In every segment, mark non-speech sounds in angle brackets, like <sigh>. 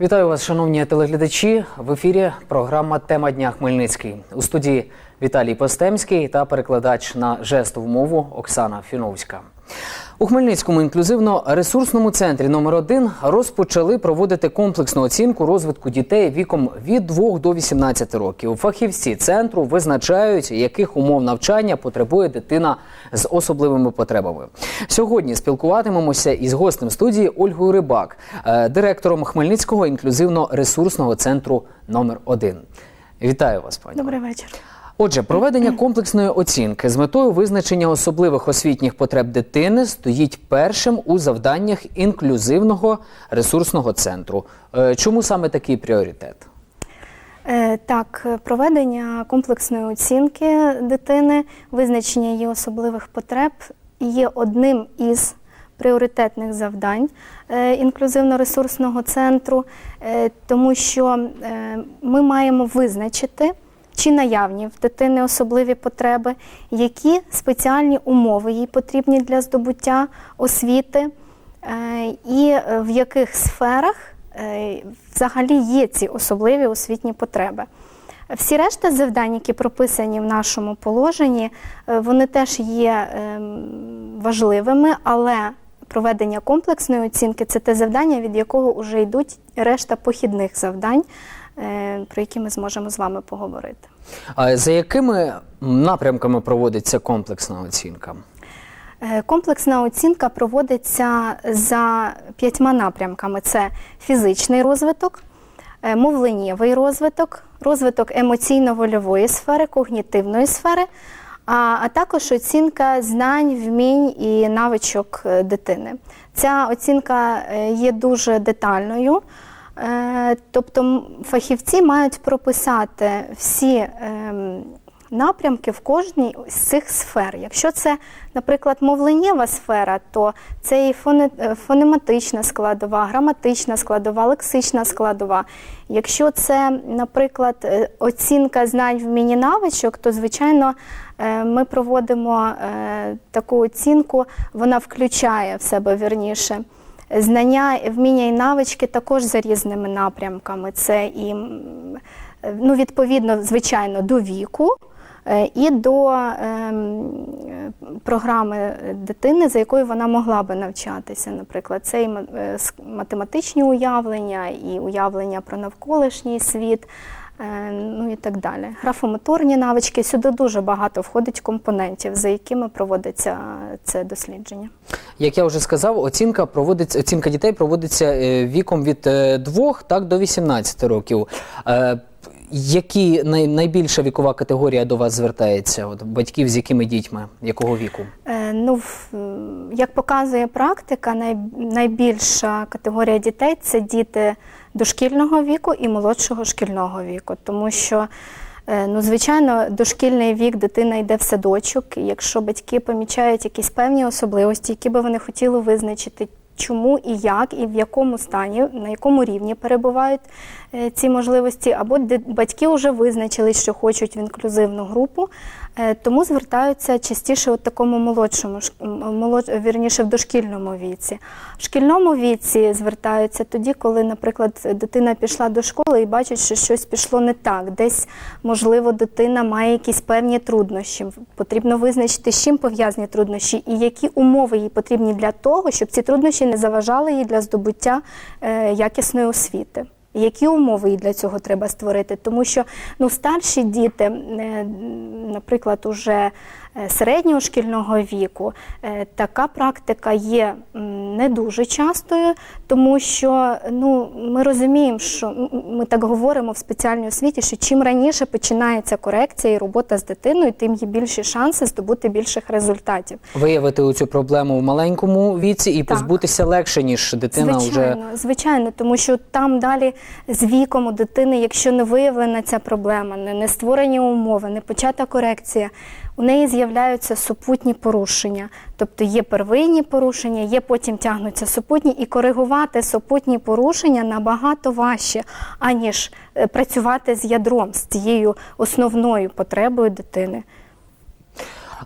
Вітаю вас, шановні телеглядачі. В ефірі програма Тема дня Хмельницький. У студії Віталій Постемський та перекладач на жестову мову Оксана Фіновська. У Хмельницькому інклюзивно-ресурсному центрі номер 1 розпочали проводити комплексну оцінку розвитку дітей віком від 2 до 18 років. Фахівці центру визначають, яких умов навчання потребує дитина з особливими потребами. Сьогодні спілкуватимемося із гостем студії Ольгою Рибак, е, директором Хмельницького інклюзивно-ресурсного центру номер 1 Вітаю вас, пані. Добрий вечір. Отже, проведення комплексної оцінки з метою визначення особливих освітніх потреб дитини стоїть першим у завданнях інклюзивного ресурсного центру. Е, Чому саме такий пріоритет? Е, Так, проведення комплексної оцінки дитини, визначення її особливих потреб є одним із пріоритетних завдань е, інклюзивно-ресурсного центру, тому що ми маємо визначити. Чи наявні в дитини особливі потреби, які спеціальні умови їй потрібні для здобуття освіти, е, і в яких сферах е, взагалі є ці особливі освітні потреби. Всі решта завдань, які прописані в нашому положенні, е, вони теж є ем, важливими, але проведення комплексної оцінки це те завдання, від якого вже йдуть решта похідних завдань, про які ми зможемо з вами поговорити. А за якими напрямками проводиться комплексна оцінка? Е, Комплексна оцінка проводиться за п'ятьма напрямками: це фізичний розвиток, е, мовленнєвий розвиток, розвиток емоційно-вольової сфери, когнітивної сфери, а, також оцінка знань, вмінь і навичок е, дитини. Ця оцінка е, є дуже детальною. Е, Тобто фахівці мають прописати всі ем, напрямки в кожній з цих сфер. Якщо це, наприклад, мовленнєва сфера, то це і е, фонематична складова, граматична складова, лексична складова. Якщо це, наприклад, е, оцінка знань вмінь і навичок, то звичайно ми проводимо таку оцінку, вона включає в себе вірніше. Знання, вміння і навички також за різними напрямками. Це і ну, відповідно, звичайно, до віку е, і до е, програми дитини, за якою вона могла би навчатися. Наприклад, це і е, математичні уявлення, і уявлення про навколишній світ. Е, Ну і так далі. Графомоторні навички. Сюди дуже багато входить компонентів, за якими проводиться це дослідження. Як я вже сказав, оцінка проводиться оцінка дітей проводиться е, віком від 2 так до 18 років. Які най, найбільша вікова категорія до вас звертається? От батьків з якими дітьми, якого віку? Е, Ну, як показує практика, най, найбільша категорія дітей це діти дошкільного віку і молодшого шкільного віку, тому що. е, Ну, звичайно, дошкільний вік дитина йде в садочок. і Якщо батьки помічають якісь певні особливості, які би вони хотіли визначити, чому і як, і в якому стані, на якому рівні перебувають е, ці можливості, або де батьки вже визначили, що хочуть в інклюзивну групу, тому звертаються частіше у такому молодшому молод, вірніше в дошкільному віці. В шкільному віці звертаються тоді, коли, наприклад, дитина пішла до школи і бачить, що щось пішло не так. Десь, можливо, дитина має якісь певні труднощі. Потрібно визначити, з чим пов'язані труднощі і які умови їй потрібні для того, щоб ці труднощі не заважали їй для здобуття е, якісної освіти. Які умови їй для цього треба створити? Тому що ну, старші діти, е, наприклад, уже середнього шкільного віку, е, така практика є не дуже частою, тому що ну, ми розуміємо, що ми так говоримо в спеціальній освіті, що чим раніше починається корекція і робота з дитиною, тим є більші шанси здобути більших результатів. Виявити цю проблему в маленькому віці і Так. позбутися легше, ніж дитина звичайно, вже звичайно, тому що там далі з віком у дитини, якщо не виявлена ця проблема, не, не створені умови, не почата корекція, у неї з'являються супутні порушення. Тобто є первинні порушення, є потім тягнуться супутні, і коригувати супутні порушення набагато важче, аніж е, працювати з ядром, з цією основною потребою дитини.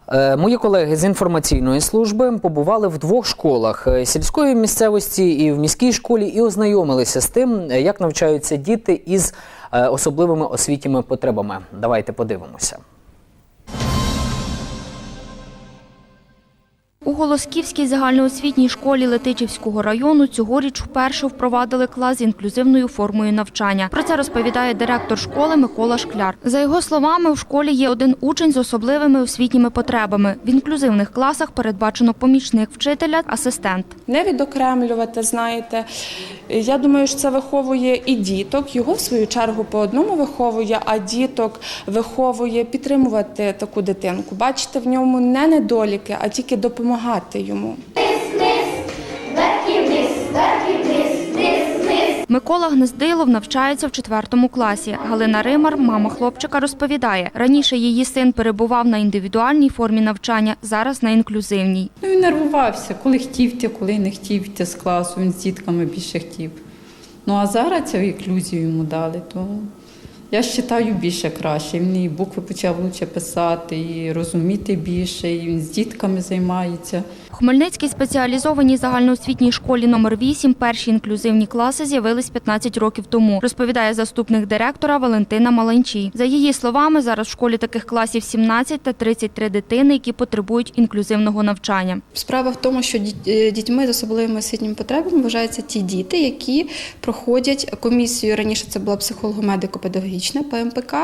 Е, Мої колеги з інформаційної служби побували в двох школах е, сільської місцевості і в міській школі і ознайомилися з тим, як навчаються діти із особливими освітніми потребами. Давайте подивимося. У Голосківській загальноосвітній школі Летичівського району цьогоріч вперше впровадили клас з інклюзивною формою навчання. Про це розповідає директор школи Микола Шкляр. За його словами, в школі є один учень з особливими освітніми потребами. В інклюзивних класах передбачено помічник вчителя, асистент. не відокремлювати, знаєте. Я думаю, що це виховує і діток. Його в свою чергу по одному виховує, а діток виховує підтримувати таку дитинку. Бачити в ньому не недоліки, а тільки допомагати йому. Микола Гнездилов навчається в четвертому класі. Галина Римар, мама хлопчика, розповідає, раніше її син перебував на індивідуальній формі навчання, зараз на інклюзивній. Ну, він нервувався, коли хотів коли не хотів йти з класу, він з дітками більше хотів. Ну а зараз цю інклюзію йому дали, то я вважаю більше краще. Він і букви почав лучше писати, і розуміти більше, і він з дітками займається. В Хмельницькій спеціалізованій загальноосвітній школі номер 8 перші інклюзивні класи з'явились 15 років тому, розповідає заступник директора Валентина Маланчій. За її словами, зараз в школі таких класів 17 та 33 дитини, які потребують інклюзивного навчання. Справа в тому, що е, дітьми з особливими освітніми потребами вважаються ті діти, які проходять комісію. Раніше це була психолого-медико-педагогічна ПМПК.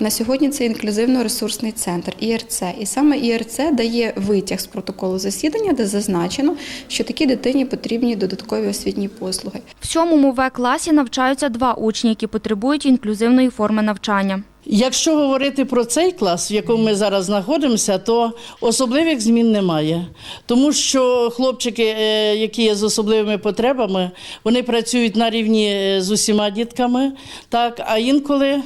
На сьогодні це інклюзивно-ресурсний центр ІРЦ. І саме ІРЦ дає витяг з протоколу засідання, де зазначено, що такій дитині потрібні додаткові освітні послуги. В сьомому В класі навчаються два учні, які потребують інклюзивної форми навчання. Якщо говорити про цей клас, в якому ми зараз знаходимося, то особливих змін немає. Тому що хлопчики, е, які є з особливими потребами, вони працюють на рівні е, з усіма дітками, так, а інколи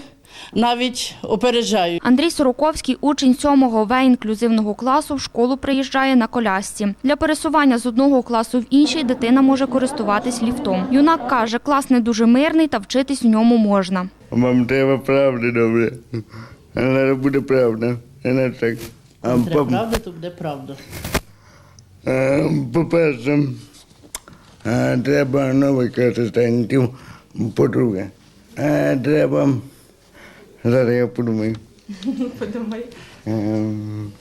навіть опереджають. Андрій Сороковський, учень 7-го В інклюзивного класу, в школу приїжджає на колясці. Для пересування з одного класу в інший дитина може користуватись ліфтом. Юнак каже, клас не дуже мирний та вчитись в ньому можна. Вам треба правди добре. Але буде правда. Не так. А, Треба по- правда, то буде правда. По-перше, треба нових асистентів. По-друге, треба. Зараз я подумаю. <laughs> Подумай. Ем,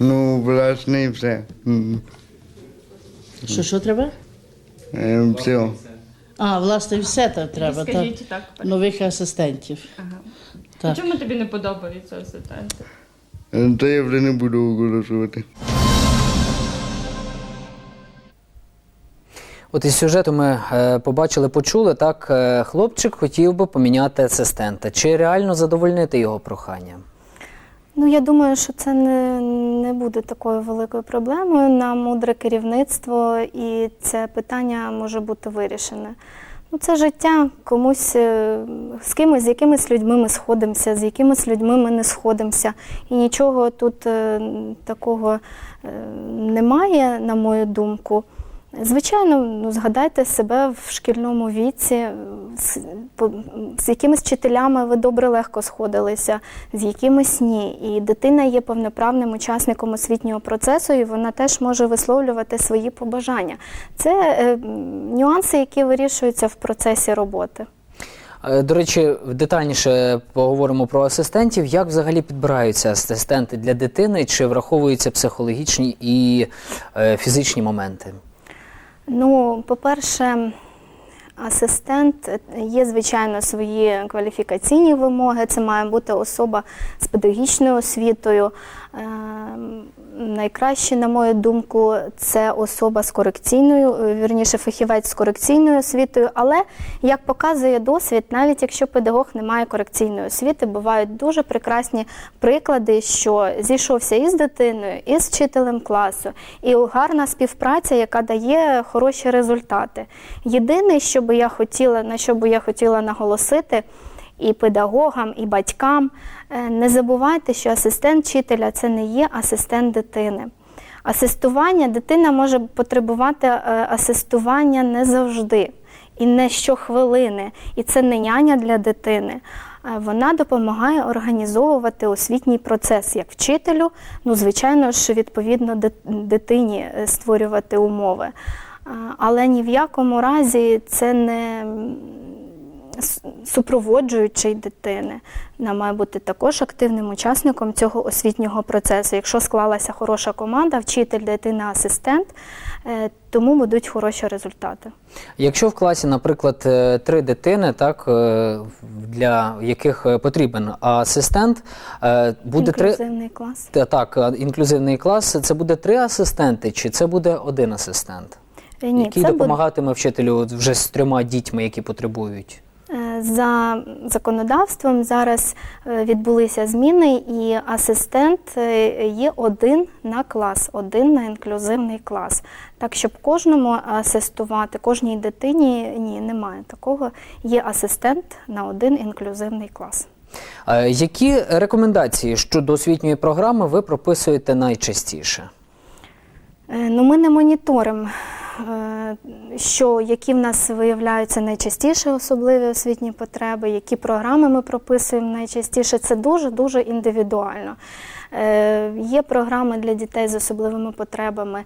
Ну, власне, і все. М, Що, що треба? ем, Все. А, власне, все так треба. Скажіть так. так. Нових асистентів. Так. Чому тобі не подобаються асистенти? Е, То я вже не буду оголошувати. От із сюжету ми е, побачили, почули так. е, Хлопчик хотів би поміняти асистента. Чи реально задовольнити його прохання? Ну, я думаю, що це не, не буде такою великою проблемою на мудре керівництво, і це питання може бути вирішене. Ну, це життя комусь е, з кимось, з якимись людьми ми сходимося, з якимись людьми ми не сходимося. І нічого тут такого немає, на мою думку. Звичайно, ну, згадайте себе в шкільному віці, е, з, по- з якимись вчителями ви добре легко сходилися, з якимись ні. І дитина є повноправним учасником освітнього процесу, і вона теж може висловлювати свої побажання. Це е, нюанси, які вирішуються в процесі роботи. Е, До речі, детальніше поговоримо про асистентів. Як взагалі підбираються асистенти для дитини, чи враховуються психологічні і е, фізичні моменти? Ну, по-перше, асистент е, є, звичайно, свої кваліфікаційні вимоги. Це має бути особа з педагогічною освітою. Ем, Найкраще, на мою думку, це особа з корекційною, е, вірніше, фахівець з корекційною освітою. Але як показує досвід, навіть якщо педагог не має корекційної освіти, бувають дуже прекрасні приклади, що зійшовся із дитиною, і з вчителем класу, і гарна співпраця, яка дає хороші результати. Єдине, що би я хотіла, на що би я хотіла наголосити, і педагогам, і батькам. Е, Не забувайте, що асистент вчителя це не є асистент дитини. Асистування дитина може потребувати е, асистування не завжди і не щохвилини. І це не няня для дитини. Е, Вона допомагає організовувати освітній процес як вчителю. Ну, звичайно ж, відповідно дитині створювати умови. Але ні в якому разі це не супроводжуючий дитини. Вона має бути також активним учасником цього освітнього процесу. Якщо склалася хороша команда, вчитель, дитина, асистент, е, тому будуть хороші результати. Якщо в класі, наприклад, е, три дитини, так е, для яких потрібен асистент, буде три Інклюзивний клас. Та- так, інклюзивний клас. Це буде три асистенти, чи це буде один асистент, Ні, який це буде допомагатиме вчителю вже з трьома дітьми, які потребують. Е, За законодавством зараз е, відбулися зміни, і асистент е, є один на клас, один на інклюзивний клас. Так, щоб кожному асистувати, кожній дитині ні, немає такого. Є асистент на один інклюзивний клас. Які рекомендації щодо освітньої програми ви прописуєте найчастіше? Ну, ми не моніторимо, що, які в нас виявляються найчастіше особливі освітні потреби, які програми ми прописуємо найчастіше. Це дуже-дуже індивідуально. Е, Є програми для дітей з особливими потребами,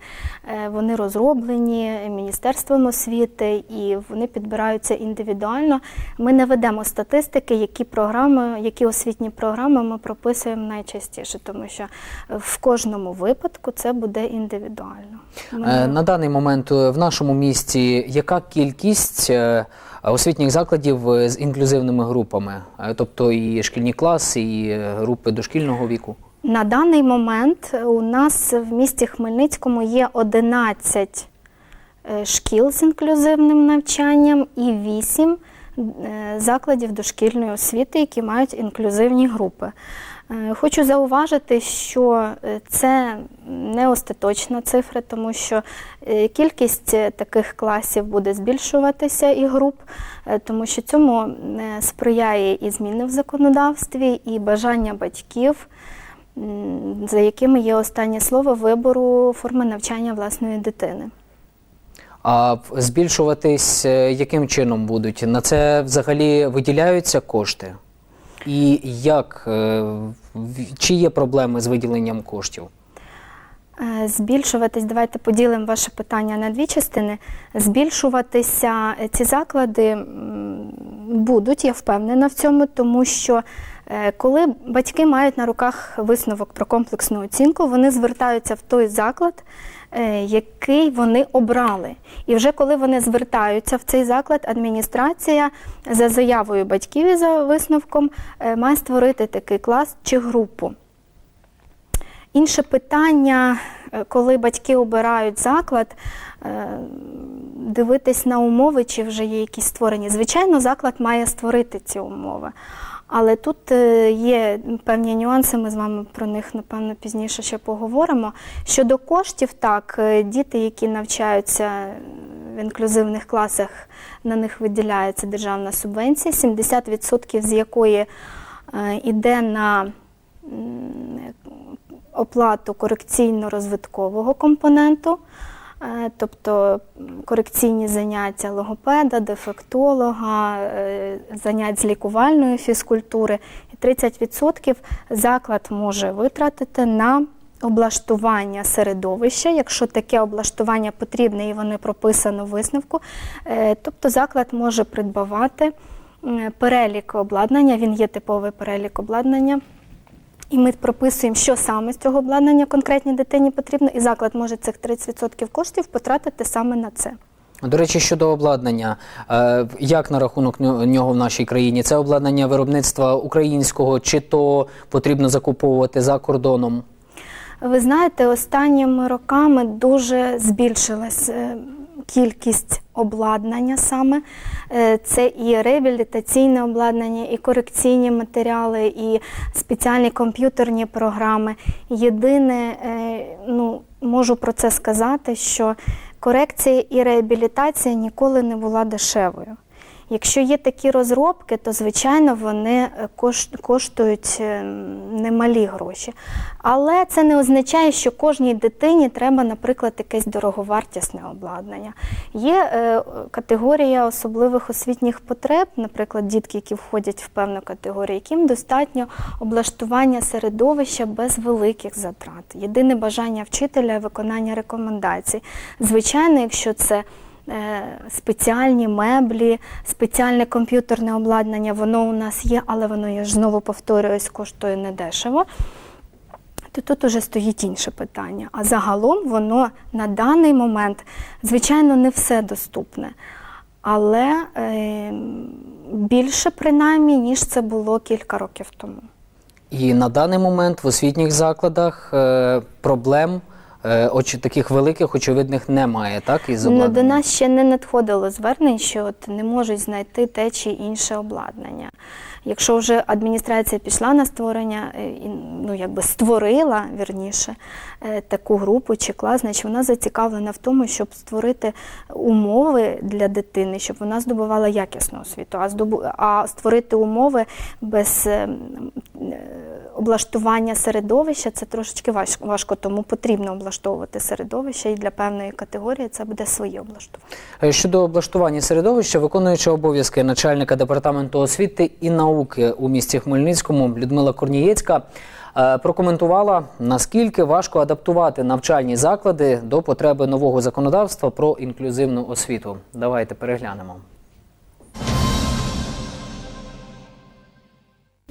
е, вони розроблені Міністерством освіти і вони підбираються індивідуально. Ми не ведемо статистики, які програми, які освітні програми ми прописуємо найчастіше, тому що в кожному випадку це буде індивідуально. Ми Е, На даний момент е, в нашому місті яка кількість е, освітніх закладів е, з інклюзивними групами, Е, тобто і шкільні класи, і групи дошкільного віку? На даний момент у нас в місті Хмельницькому є 11 е, шкіл з інклюзивним навчанням і 8 е, закладів дошкільної освіти, які мають інклюзивні групи. Е, Хочу зауважити, що е, це не остаточна цифра, тому що е, кількість таких класів буде збільшуватися і груп, тому що цьому сприяє і зміни в законодавстві, і бажання батьків за якими є останнє слово вибору форми навчання власної дитини. А збільшуватись яким чином будуть? На це взагалі виділяються кошти? І як е, чи є проблеми з виділенням коштів? Е, Збільшуватись, давайте поділимо ваше питання на дві частини. Збільшуватися е, ці заклади будуть, я впевнена в цьому, тому що коли батьки мають на руках висновок про комплексну оцінку, вони звертаються в той заклад, який вони обрали. І вже коли вони звертаються в цей заклад, адміністрація за заявою батьків і за висновком е, має створити такий клас чи групу. Інше питання, е, коли батьки обирають заклад, е, дивитись на умови, чи вже є якісь створені. Звичайно, заклад має створити ці умови. Але тут е, є певні нюанси, ми з вами про них, напевно, пізніше ще поговоримо. Щодо коштів, так, е, діти, які навчаються в інклюзивних класах, на них виділяється державна субвенція, 70% з якої йде на оплату корекційно-розвиткового компоненту, е, тобто корекційні заняття логопеда, дефектолога, е, занять з лікувальної фізкультури. І 30% заклад може витратити на облаштування середовища, якщо таке облаштування потрібне і воно прописано в висновку, Е, тобто заклад може придбавати перелік обладнання, він є типовий перелік обладнання. І ми прописуємо, що саме з цього обладнання конкретній дитині потрібно, і заклад може цих 30% коштів потратити саме на це. До речі, щодо обладнання, е, як на рахунок нього в нашій країні? Це обладнання виробництва українського, чи то потрібно закуповувати за кордоном? Ви знаєте, останніми роками дуже збільшилась е, кількість обладнання саме. Е, Це і реабілітаційне обладнання, і корекційні матеріали, і спеціальні комп'ютерні програми. Єдине, е, ну, можу про це сказати, що корекція і реабілітація ніколи не була дешевою. Якщо є такі розробки, то звичайно вони е, коштують е, немалі гроші. Але це не означає, що кожній дитині треба, наприклад, якесь дороговартісне обладнання. Є е, категорія особливих освітніх потреб, наприклад, дітки, які входять в певну категорію, яким достатньо облаштування середовища без великих затрат. Єдине бажання вчителя виконання рекомендацій. Звичайно, якщо це спеціальні меблі, спеціальне комп'ютерне обладнання, воно у нас є, але воно, я ж знову повторююсь, коштує недешево. То тут уже стоїть інше питання. А загалом воно на даний момент, звичайно, не все доступне, але е, більше принаймні, ніж це було кілька років тому. І на даний момент в освітніх закладах е, проблем е, оч, таких великих, очевидних немає, так? Із Ну, до нас ще не надходило звернень, що от не можуть знайти те чи інше обладнання. Якщо вже адміністрація пішла на створення, е, ну якби створила вірніше е, таку групу чи клас, значить вона зацікавлена в тому, щоб створити умови для дитини, щоб вона здобувала якісну освіту. А здобу... а створити умови без облаштування середовища це трошечки важко, важко, тому потрібно облаштовувати середовище, і для певної категорії це буде своє облаштування. Щодо облаштування середовища, виконуюча обов'язки начальника департаменту освіти і науки у місті Хмельницькому Людмила Корнієцька е, прокоментувала, наскільки важко адаптувати навчальні заклади до потреби нового законодавства про інклюзивну освіту. Давайте переглянемо.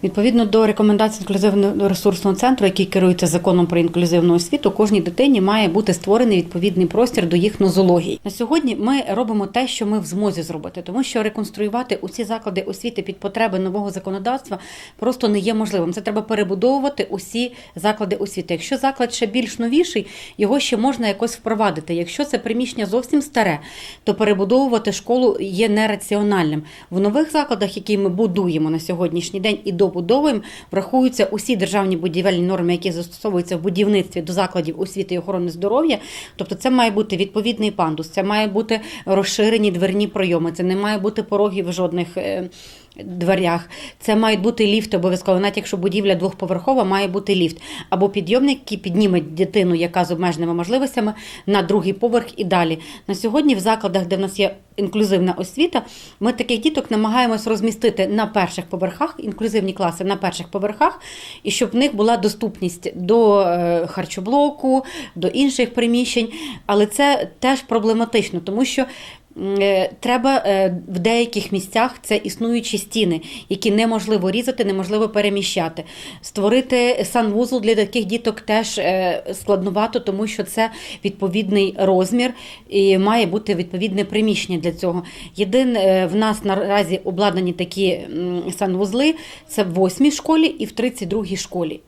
Відповідно до рекомендацій інклюзивного ресурсного центру, який керується законом про інклюзивну освіту, кожній дитині має бути створений відповідний простір до їх нозології. На сьогодні ми робимо те, що ми в змозі зробити, тому що реконструювати усі заклади освіти під потреби нового законодавства просто не є можливим. Це треба перебудовувати усі заклади освіти. Якщо заклад ще більш новіший, його ще можна якось впровадити. Якщо це приміщення зовсім старе, то перебудовувати школу є нераціональним. В нових закладах, які ми будуємо на сьогоднішній день і добудовуємо, врахуються усі державні будівельні норми, які застосовуються в будівництві до закладів освіти і охорони здоров'я. Тобто, це має бути відповідний пандус, це має бути розширені дверні пройоми, це не має бути порогів жодних. Дверях це мають бути ліфти обов'язково. Навіть якщо будівля двохповерхова, має бути ліфт або підйомник, який підніме дитину, яка з обмеженими можливостями на другий поверх і далі. На сьогодні в закладах, де в нас є інклюзивна освіта, ми таких діток намагаємось розмістити на перших поверхах, інклюзивні класи на перших поверхах, і щоб в них була доступність до е, харчоблоку, до інших приміщень. Але це теж проблематично, тому що. Е, Треба е, в деяких місцях це існуючі стіни, які неможливо різати, неможливо переміщати. Створити санвузол для таких діток теж е, складновато, тому що це відповідний розмір і має бути відповідне приміщення для цього. Єдине в нас наразі обладнані такі санвузли це в 8 школі і в 32 школі.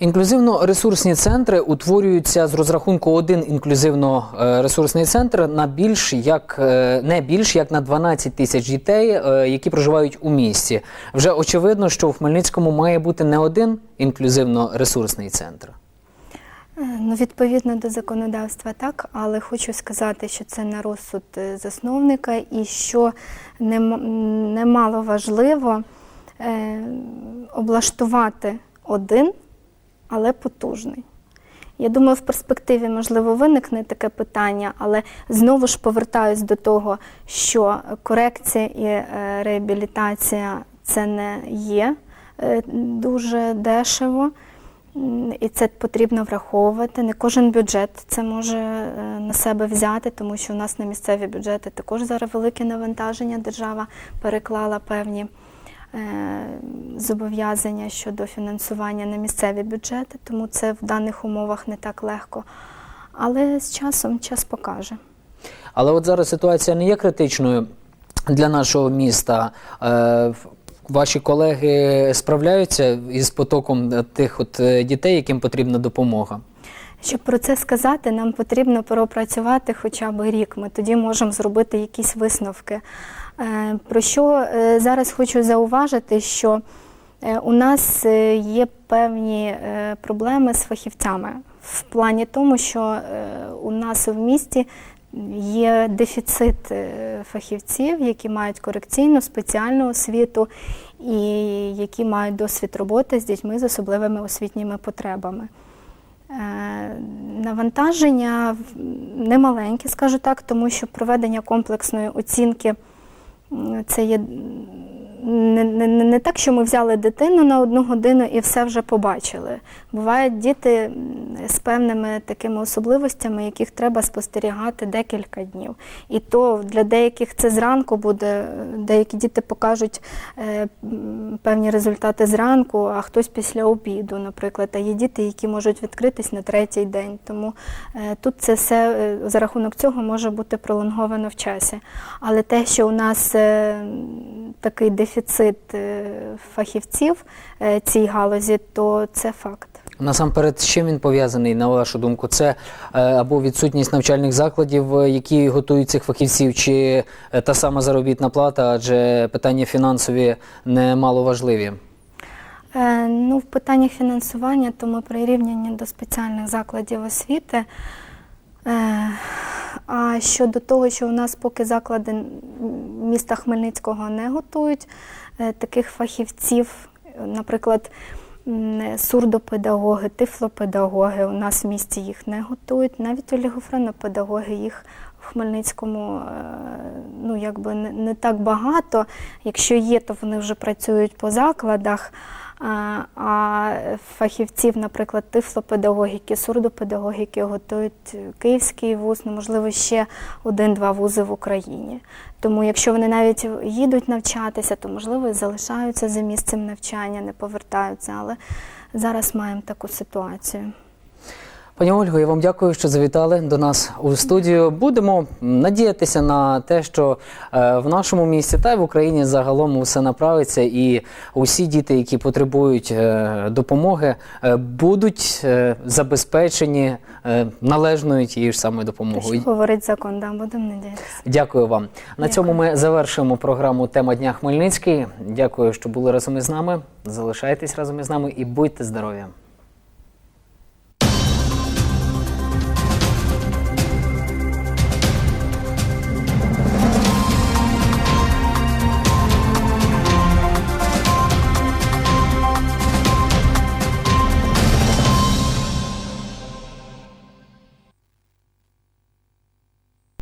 Інклюзивно-ресурсні центри утворюються з розрахунку один інклюзивно-ресурсний центр на більш як е, не більш як на 12 тисяч дітей, е, які проживають у місті. Вже очевидно, що в Хмельницькому має бути не один інклюзивно-ресурсний центр. Е, Ну, відповідно до законодавства, так, але хочу сказати, що це на розсуд засновника і що нем- немало важливо облаштувати один, але потужний. Я думаю, в перспективі можливо виникне таке питання, але знову ж повертаюсь до того, що корекція і е, реабілітація це не є е, дуже дешево. І це потрібно враховувати. Не кожен бюджет це може е, на себе взяти, тому що у нас на місцеві бюджети також зараз велике навантаження. Держава переклала певні зобов'язання щодо фінансування на місцеві бюджети, тому це в даних умовах не так легко. Але з часом час покаже. Але от зараз ситуація не є критичною для нашого міста. Е, Ваші колеги справляються із потоком е, тих от е, дітей, яким потрібна допомога. Щоб про це сказати, нам потрібно пропрацювати хоча б рік. Ми тоді можемо зробити якісь висновки. Е, Про що е, зараз хочу зауважити, що е, у нас є певні проблеми з фахівцями в плані тому, що у нас в місті є дефіцит фахівців, які мають корекційну спеціальну освіту і які мають досвід роботи з дітьми з особливими освітніми потребами. Навантаження немаленьке, скажу так, тому що проведення комплексної оцінки це є не, не, не так, що ми взяли дитину на одну годину і все вже побачили. Бувають діти з певними такими особливостями, яких треба спостерігати декілька днів. І то для деяких це зранку буде, деякі діти покажуть е, певні результати зранку, а хтось після обіду, наприклад. А є діти, які можуть відкритись на третій день. Тому е, тут це все е, за рахунок цього може бути пролонговано в часі. Але те, що у нас е, такий дефіцит е, фахівців е, цій галузі, то це факт. Насамперед, з чим він пов'язаний, на вашу думку? Це е, або відсутність навчальних закладів, які готують цих фахівців, чи та сама заробітна плата, адже питання фінансові немало важливі. Ну, в питаннях фінансування, то ми прирівняні до спеціальних закладів освіти. А щодо того, що у нас поки заклади міста Хмельницького не готують е, таких фахівців, наприклад, сурдопедагоги, тифлопедагоги у нас в місті їх не готують, навіть олігофренопедагоги їх в Хмельницькому е, ну, якби не так багато. Якщо є, то вони вже працюють по закладах. А, фахівців, наприклад, тифлопедагогіки, сурдопедагогіки готують Київський вуз, ну, можливо, ще один-два вузи в Україні. Тому якщо вони навіть їдуть навчатися, то можливо і залишаються за місцем навчання, не повертаються. Але зараз маємо таку ситуацію. Пані Ольго, я вам дякую, що завітали до нас у студію. Будемо надіятися на те, що е, в нашому місті та й в Україні загалом все направиться, і усі діти, які потребують е, допомоги, е, будуть забезпечені належною тією ж самою допомогою. що говорить закон, да, будемо надіятися. Дякую вам. На цьому ми завершуємо програму Тема дня Хмельницький. Дякую, що були разом із нами. Залишайтесь разом із нами і будьте здорові.